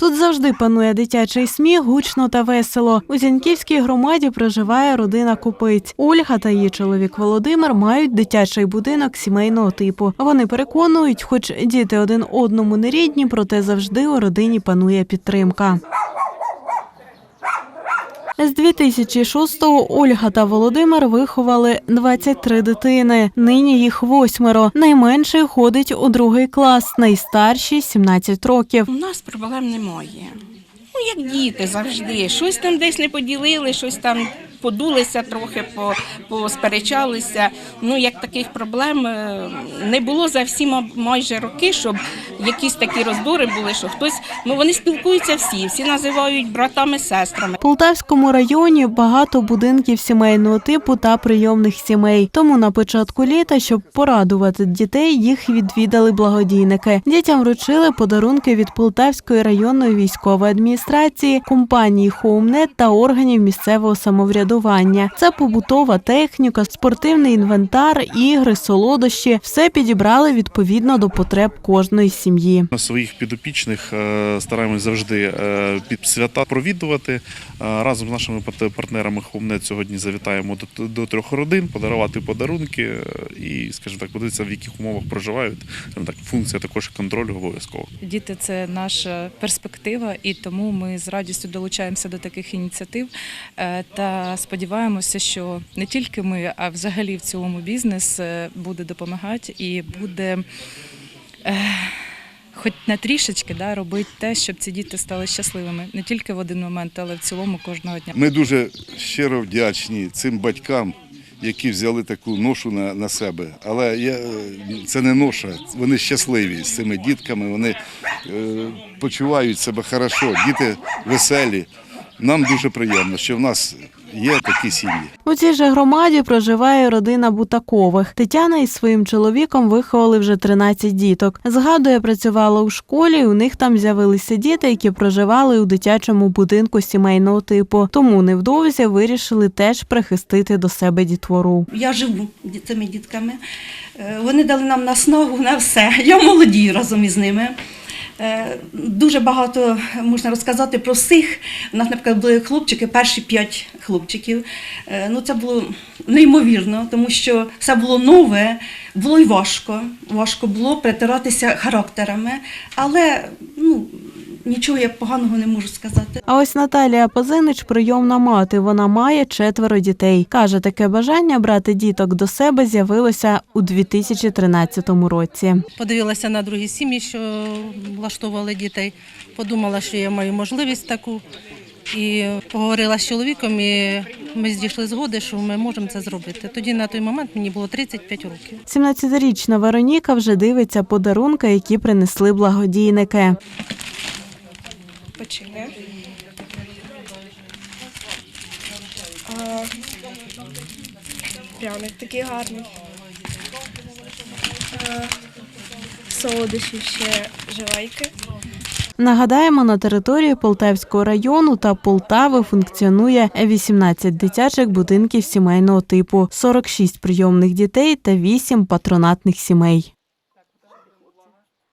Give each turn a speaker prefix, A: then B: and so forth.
A: Тут завжди панує дитячий сміх, гучно та весело. У Зіньківській громаді проживає родина купиць. Ольга та її чоловік Володимир мають дитячий будинок сімейного типу. Вони переконують, хоч діти один одному не рідні, проте завжди у родині панує підтримка. З 2006-го Ольга та Володимир виховали 23 дитини. Нині їх восьмеро. Найменший ходить у другий клас, найстарший 17 років.
B: У нас проблем немає. Ну, як діти завжди. Щось там десь не поділили, щось там подулися трохи, посперечалися. Ну, як таких проблем е, не було за всі майже роки, щоб якісь такі роздори були, що хтось. Ну, вони спілкуються всі, всі називають братами, сестрами.
A: В Полтавському районі багато будинків сімейного типу та прийомних сімей. Тому на початку літа, щоб порадувати дітей, їх відвідали благодійники. Дітям вручили подарунки від Полтавської районної військової адміністрації, компанії Хоумнет та органів місцевого самоврядування. Це побутова техніка, спортивний інвентар, ігри, солодощі. Все підібрали відповідно до потреб кожної сім'ї.
C: На своїх підопічних е, стараємось завжди е, під свята провідувати. Е, Разом з нашими пат- партнерами Хомнет сьогодні завітаємо до, до трьох родин, подарувати подарунки і, скажімо так, подивитися, в яких умовах проживають. Так, функція також контролю обов'язково.
D: Діти це наша перспектива, і тому ми з радістю долучаємося до таких ініціатив та сподіваємося, що не тільки ми, а взагалі в цілому бізнес е, буде допомагати і буде. е, Хоч на трішечки да, робити те, щоб ці діти стали щасливими не тільки в один момент, але в цілому кожного дня.
E: Ми дуже щиро вдячні цим батькам, які взяли таку ношу на, на себе. Але я, це не ноша, вони щасливі з цими дітками, вони е, почувають себе хорошо, діти веселі. Нам дуже приємно, що в нас є такі сім'ї.
A: У цій же громаді проживає родина Бутакових. Тетяна із своїм чоловіком виховали вже 13 діток. Згадує, працювала у школі. і У них там з'явилися діти, які проживали у дитячому будинку сімейного типу. Тому невдовзі вирішили теж прихистити до себе дітвору.
F: Я живу цими дітками. Е, Вони дали нам наснагу на все. Я молодію разом із ними. Е, Дуже багато можна розказати про всіх. У нас, наприклад, були хлопчики, перші п'ять хлопчиків. Е, Ну, це було неймовірно, тому що все було нове, було й важко. Важко було притиратися характерами, але ну, нічого я поганого не можу сказати.
A: А ось Наталія Позинич прийомна мати. Вона має четверо дітей. Каже, таке бажання брати діток до себе з'явилося у 2013 році.
G: Подивилася на другі сім'ї, що влаштовували дітей. Подумала, що я маю можливість таку. І поговорила з чоловіком, і ми дійшли згоди, що ми можемо це зробити. Тоді на той момент мені було 35 років.
A: 17-річна Вероніка вже дивиться подарунки, які принесли благодійники.
H: Печення. А, пряник такий гарний. А, солодощі ще живайки.
A: Нагадаємо, на території Полтавського району та Полтави функціонує 18 дитячих будинків сімейного типу, 46 прийомних дітей та 8 патронатних сімей.